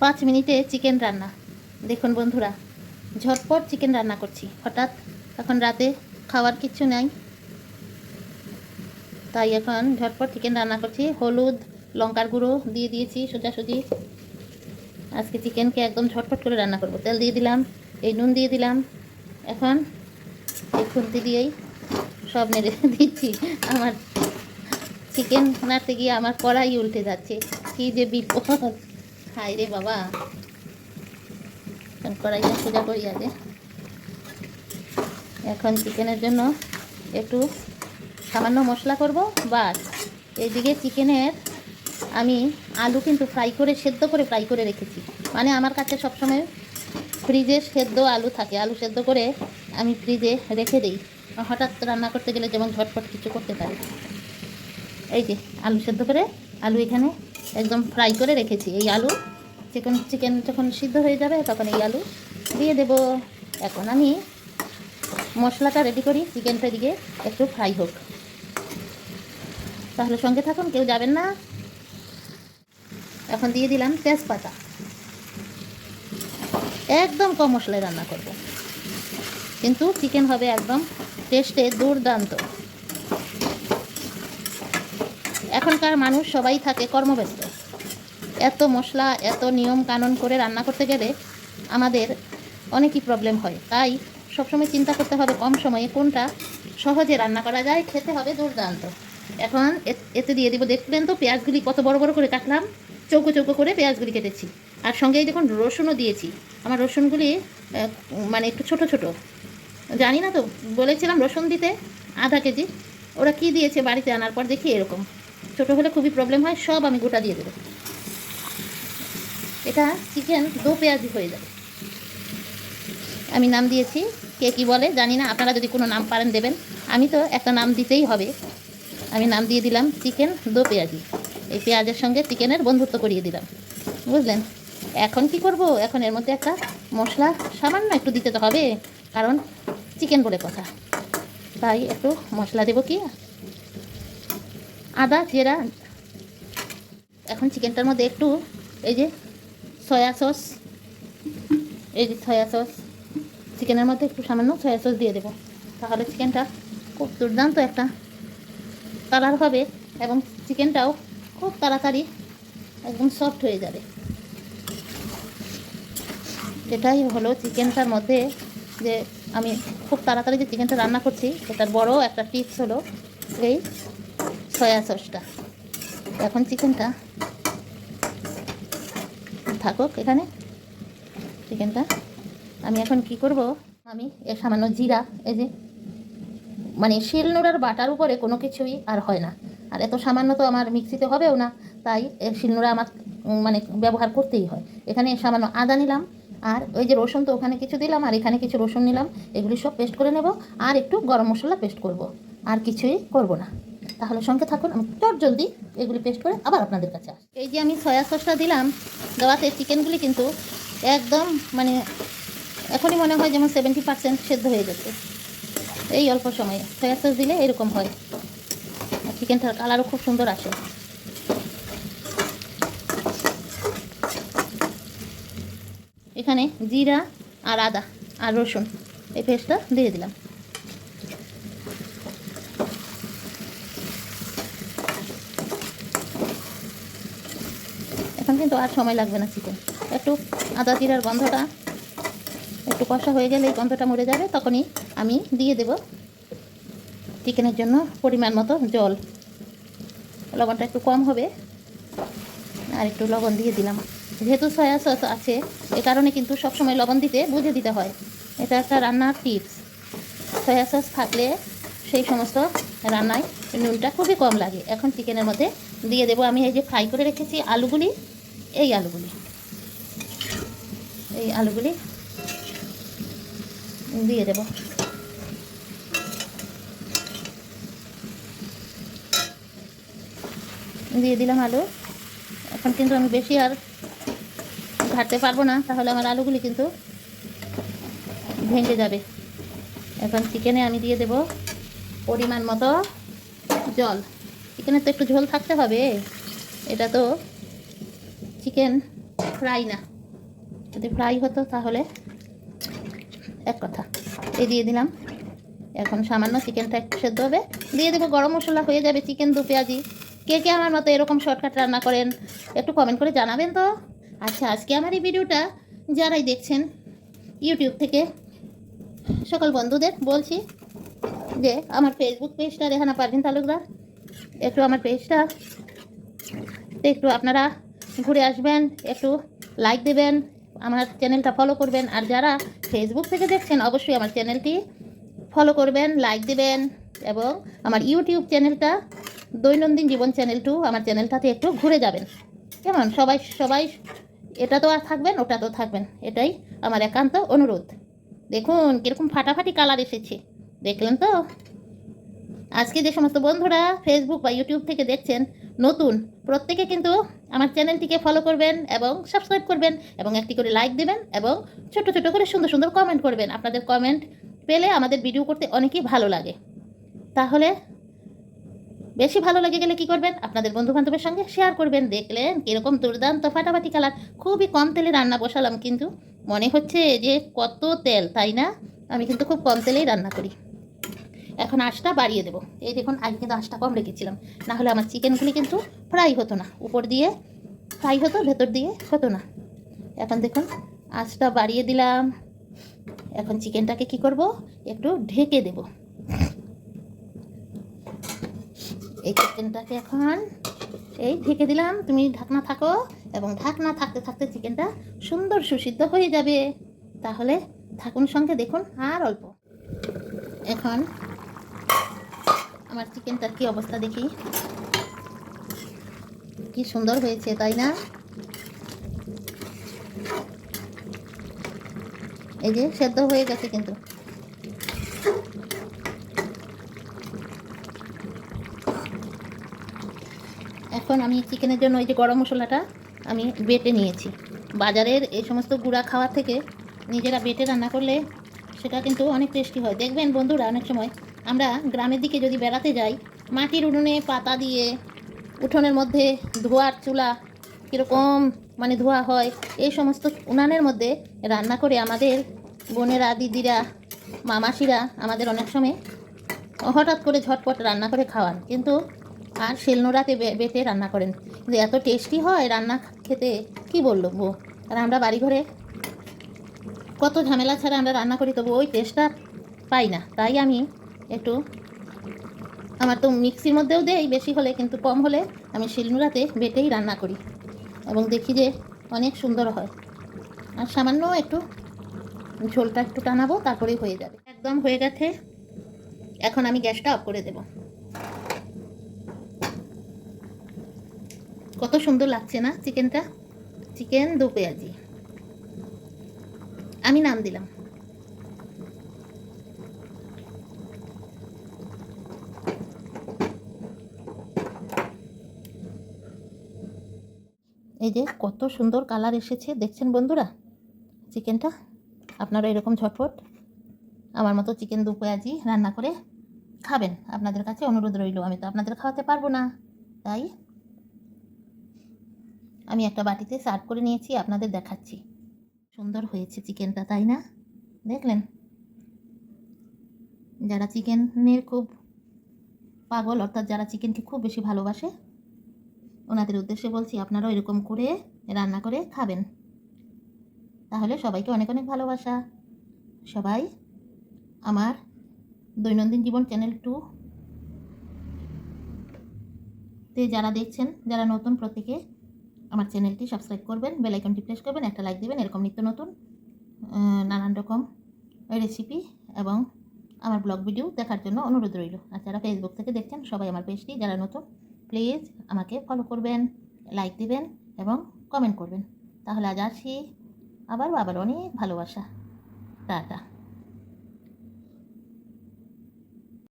পাঁচ মিনিটে চিকেন রান্না। দেখুন বন্ধুরা, ঝটপট চিকেন রান্না করছি, হঠাৎ। এখন রাতে খাওয়ার কিচ্ছু নাই। তাই এখন ঝটপট চিকেন রান্না করছি। হলুদ, লঙ্কার গুঁড়ো দিয়ে দিয়েছি সোজাসুজি। আজকে চিকেনকে একদম ঝটপট করে রান্না করব। তেল দিয়ে দিলাম, এই নুন দিয়ে দিলাম। এখন এই খুন্তি দিয়েই সব নেড়ে দিচ্ছি। আমার চিকেন নাড়তে গিয়ে আমার কড়াই উল্টে যাচ্ছে। কি যে বিপদ। হাই রে বাবা। এখন কড়াইটা সোজা করি আগে। এখন চিকেনের জন্য একটু সামান্য মশলা করব, বাস। এইদিকে চিকেনের আমি আলু কিন্তু ফ্রাই করে, সেদ্ধ করে ফ্রাই করে রেখেছি। মানে আমার কাছে সবসময় ফ্রিজে সেদ্ধ আলু থাকে। আলু সেদ্ধ করে আমি ফ্রিজে রেখে দিই। হঠাৎ রান্না করতে গেলে যেমন ঝটপট কিছু করতে পারি। এই যে, আলু সেদ্ধ করে আলু এখানে একদম ফ্রাই করে রেখেছি এই আলু। চিকেন চিকেন যখন সিদ্ধ হয়ে যাবে তখন এই আলু দিয়ে দেব। এখন আমি মশলাটা রেডি করি, চিকেনটা দিকে একটু ফ্রাই হোক। তাহলে সঙ্গে থাকুন, কেউ যাবেন না। এখন দিয়ে দিলাম তেজপাতা। একদম কম মশলায় রান্না করব। কিন্তু চিকেন হবে একদম টেস্টে দুর্দান্ত। এখনকার মানুষ সবাই থাকে কর্মব্যস্ত। এত মশলা, এত নিয়ম কানুন করে রান্না করতে গেলে আমাদের অনেকই প্রবলেম হয়। তাই সবসময় চিন্তা করতে হবে কম সময়ে কোনটা সহজে রান্না করা যায়, খেতে হবে দুর্দান্ত। এখন এতে দিয়ে দিব, দেখলেন তো পেঁয়াজগুলি কত বড় বড় করে কাটলাম, চৌকো চৌকো করে পেঁয়াজগুলি কেটেছি। আর সঙ্গেই দেখুন রসুনও দিয়েছি। আমার রসুনগুলি মানে একটু ছোট ছোট। জানি না তো, বলেছিলাম রসুন দিতে আধা কেজি। ওরা কি দিয়েছে বাড়িতে আনার পর দেখি এরকম। ছোট হলে খুবই প্রবলেম হয়, সব আমি গোটা দিয়ে দেবো। এটা চিকেন দো পেঁয়াজি হয়ে যাবে। আমি নাম দিয়েছি, কে কি বলে জানি না, আপনারা যদি কোনো নাম পারেন দেবেন। আমি তো একটা নাম দিতেই হবে। আমি নাম দিয়ে দিলাম চিকেন দো পেঁয়াজি। এই পেঁয়াজের সঙ্গে চিকেনের বন্ধুত্ব করিয়ে দিলাম। বুঝলেন? এখন কি করব? এখন এর মধ্যে একটা মশলা সামান্য একটু দিতে তো হবে, কারণ চিকেন বলে কথা। তাই একটু মশলা দেবো কি? আদা, জিরা, এখন চিকেনটার মধ্যে একটু এই যে সয়া সস, এই যে সয়া সস, চিকেনের মধ্যে একটু সামান্য সয়া সস দিয়ে দেবো। তাহলে চিকেনটা খুব দুর্দান্ত একটা কালার হবে এবং চিকেনটাও খুব তাড়াতাড়ি একদম সফট হয়ে যাবে। এটাই হলো চিকেনটার মধ্যে যে আমি খুব তাড়াতাড়ি যে চিকেনটা রান্না করছি, এটার বড় একটা টিপস হলো এই সয়া সসটা এখন চিকেনটা থাকুক এখানে। চিকেনটা আমি এখন কি করব? আমি এ সামান্য জিরা, এই যে মানে শিল নোড়ার বাটার উপরে কোনো কিছুই আর হয় না। আর এত সামান্য তো আমার মিক্সিতে হবেও না, তাই এ শিলনোড়া আমার মানে ব্যবহার করতেই হয়। এখানে সামান্য আদা নিলাম, আর ওই যে রসুন তো ওখানে কিছু দিলাম, আর এখানে কিছু রসুন নিলাম, এগুলি সব পেস্ট করে নেব, আর একটু গরম মশলা পেস্ট করব। আর কিছুই করব না। তাহলে সঙ্গে থাকুন, আমি চট জলদি এগুলি পেস্ট করে আবার আপনাদের কাছে আসি এই যে আমি সয়া সসটা দিলাম, দেওয়াতে চিকেনগুলি কিন্তু একদম মানে এখনই মনে হয় যেমন সেভেন্টি পার্সেন্ট সেদ্ধ হয়ে গেছে। এই অল্প সময়ে সয়া সস দিলে এরকম হয়। চিকেনটার কালারও খুব সুন্দর আসে। এখানে জিরা আর আদা আর রসুন এই পেস্টটা দিয়ে দিলাম। এখন কিন্তু আর সময় লাগবে না চিকেন। একটু আদা জিরার গন্ধটা একটু কষা হয়ে গেলে এই গন্ধটা মরে যাবে, তখনই আমি দিয়ে দেব চিকেনের জন্য পরিমাণ মতো জল। লবণটা একটু কম হবে, আর একটু লবণ দিয়ে দিলাম। যেহেতু সয়া সস আছে, এ কারণে কিন্তু সবসময় লবণ দিতে বুঝে দিতে হয়। এটা একটা রান্নার টিপস। সয়া সস থাকলে সেই সমস্ত রান্নায় নুনটা খুবই কম লাগে। এখন চিকেনের মধ্যে দিয়ে দেবো, আমি এই যে ফ্রাই করে রেখেছি আলুগুলি এই আলুগুলি। এই আলুগুলি দিয়ে দেব। দিয়ে দিলাম আলু। এখন কিন্তু আমি বেশি আর ঘাটতে পারব না, তাহলে আমার আলুগুলি কিন্তু ভেঙে যাবে। এখন চিকেনে আমি দিয়ে দেব পরিমাণ মতো জল। চিকেনে তো একটু ঝোল থাকতে হবে, এটা তো চিকেন ফ্রাই না। যদি ফ্রাই হতো তাহলে এক কথা। এই দিয়ে দিলাম। এখন সামান্য চিকেনটা একটু সেদ্ধ হবে। দিয়ে দেবো গরম মশলা, হয়ে যাবে চিকেন দু পেঁয়াজি। কে কে আমার মতো এরকম শর্টকাট রান্না করেন, একটু কমেন্ট করে জানাবেন তো। আচ্ছা আজকে আমার এই ভিডিওটা যারাই দেখছেন ইউটিউব থেকে, সকল বন্ধুদের বলছি যে, আমার ফেসবুক পেজটা রেহানা পারভিন তালুকদার। একটু আমার পেজটা একটু আপনারা ঘুরে আসবেন, একটু লাইক দেবেন, আমার চ্যানেলটা ফলো করবেন। আর যারা ফেসবুক থেকে দেখছেন, অবশ্যই আমার চ্যানেলটি ফলো করবেন লাইক দেবেন, এবং আমার ইউটিউব চ্যানেলটা দৈনন্দিন জীবন চ্যানেল টু আমার চ্যানেলটাতে একটু ঘুরে যাবেন। কেমন? সবাই সবাই, এটা তো আর থাকবেন, ওটা তো থাকবেন। এটাই আমার একান্ত অনুরোধ। দেখুন, কীরকম ফাটাফাটি কালার এসেছে। দেখলেন তো? আজকে যে সমস্ত বন্ধুরা ফেসবুক বা ইউটিউব থেকে দেখছেন নতুন, প্রত্যেকে কিন্তু আমার চ্যানেলটিকে ফলো করবেন এবং সাবস্ক্রাইব করবেন এবং একটি করে লাইক দেবেন এবং ছোট ছোট করে সুন্দর সুন্দর কমেন্ট করবেন। আপনাদের কমেন্ট পেলে আমাদের ভিডিও করতে অনেকই ভালো লাগে। তাহলে বেশি ভালো লেগে গেলে কি করবেন? আপনাদের বন্ধু বান্ধবের সঙ্গে শেয়ার করবেন। দেখলেন কীরকম দুর্দান্ত ফাটাফাটি কালার খুবই কম তেলে রান্না বসালাম, কিন্তু মনে হচ্ছে যে কত তেল, তাই না? আমি কিন্তু খুব কম তেলেই রান্না করি। এখন আঁচটা বাড়িয়ে দেবো। এই দেখুন, আগে কিন্তু আঁচটা কম রেখেছিলাম। না হলে আমার চিকেনগুলি কিন্তু ফ্রাই হতো না। উপর দিয়ে ফ্রাই হতো, ভেতর দিয়ে হতো না। এখন দেখুন আঁচটা বাড়িয়ে দিলাম। এখন চিকেনটাকে কি করব? একটু ঢেকে দেব। এই চিকেনটাকে এখন এই ঢেকে দিলাম। তুমি ঢাকনা থাকো এবং ঢাকনা থাকতে থাকতে চিকেনটা সুন্দর সুসিদ্ধ হয়ে যাবে। তাহলে থাকুন সঙ্গে দেখুন আর অল্প। এখন আমার চিকেনটার কি অবস্থা দেখি? কি সুন্দর হয়েছে, তাই না? এই যে সেদ্ধ হয়ে গেছে কিন্তু। এখন আমি চিকেনের জন্য ওই যে গরম মশলাটা আমি বেটে নিয়েছি। বাজারের এই সমস্ত গুঁড়া খাওয়ার থেকে নিজেরা বেটে রান্না করলে সেটা কিন্তু অনেক টেস্টি হয়। দেখবেন বন্ধুরা অনেক সময় আমরা গ্রামের দিকে যদি বেড়াতে যাই, মাটির উনুনে পাতা দিয়ে, উঠোনের মধ্যে ধোয়ার চুলা কীরকম মানে ধোয়া হয়, এই সমস্ত উনানের মধ্যে রান্না করে আমাদের বোনেরা, দিদিরা, মামাসিরা আমাদের অনেক সময় হঠাৎ করে ঝটপট রান্না করে খাওয়ান। কিন্তু আর শিলনোড়াতে বেটে রান্না করেন। কিন্তু এত টেস্টি হয় রান্না খেতে, কি বলব আর আমরা বাড়িঘরে কত ঝামেলা ছাড়া আমরা রান্না করি, তবু ওই টেস্টটা পাই না। তাই আমি একটু। আমার তো মিক্সির মধ্যেও দেই বেশি হলে, কিন্তু কম হলে আমি শিলনোড়াতে বেটেই রান্না করি এবং দেখি যে অনেক সুন্দর হয়। আর সামান্য একটু ঝোলটা একটু টানাবো, তারপরেই হয়ে যাবে। একদম হয়ে গেছে। এখন আমি গ্যাসটা অফ করে দেব। কত সুন্দর লাগছে না চিকেনটা? চিকেন দু পেঁয়াজি। আমি নাম দিলাম। এই যে কত সুন্দর কালার এসেছে, দেখছেন বন্ধুরা? চিকেনটা? আপনারা এরকম ঝটপট আমার মতো চিকেন দু পেঁয়াজি রান্না করে খাবেন। আপনাদের কাছে অনুরোধ রইল, আমি তো আপনাদের খাওয়াতে পারব না, তাই আমি একটা বাটিতে সার্ভ করে নিয়েছি, আপনাদের দেখাচ্ছি। সুন্দর হয়েছে চিকেনটা, তাই না? দেখলেন? যারা চিকেনের খুব পাগল, অর্থাৎ যারা চিকেনকে খুব বেশি ভালোবাসে ওনাদের উদ্দেশ্যে বলছি, আপনারাও এরকম করে রান্না করে খাবেন। তাহলে সবাইকে অনেক অনেক ভালোবাসা। সবাই আমার দৈনন্দিন জীবন চ্যানেল টু তে যারা দেখছেন, যারা নতুন প্রত্যেকে আমার চ্যানেলটি সাবস্ক্রাইব করবেন, বেল আইকনটি প্রেস করবেন, একটা লাইক দেবেন, এরকম নিত্য নতুন নানান রকম রেসিপি এবং আমার ব্লগ ভিডিও দেখার জন্য অনুরোধ রইল। আর যারা ফেসবুক থেকে দেখছেন, সবাই আমার পেজটি যারা নতুন প্লিজ আমাকে ফলো করবেন লাইক দিবেন এবং কমেন্ট করবেন। তাহলে আজ আসি। আবার আবার অনেক ভালোবাসা। টাটা।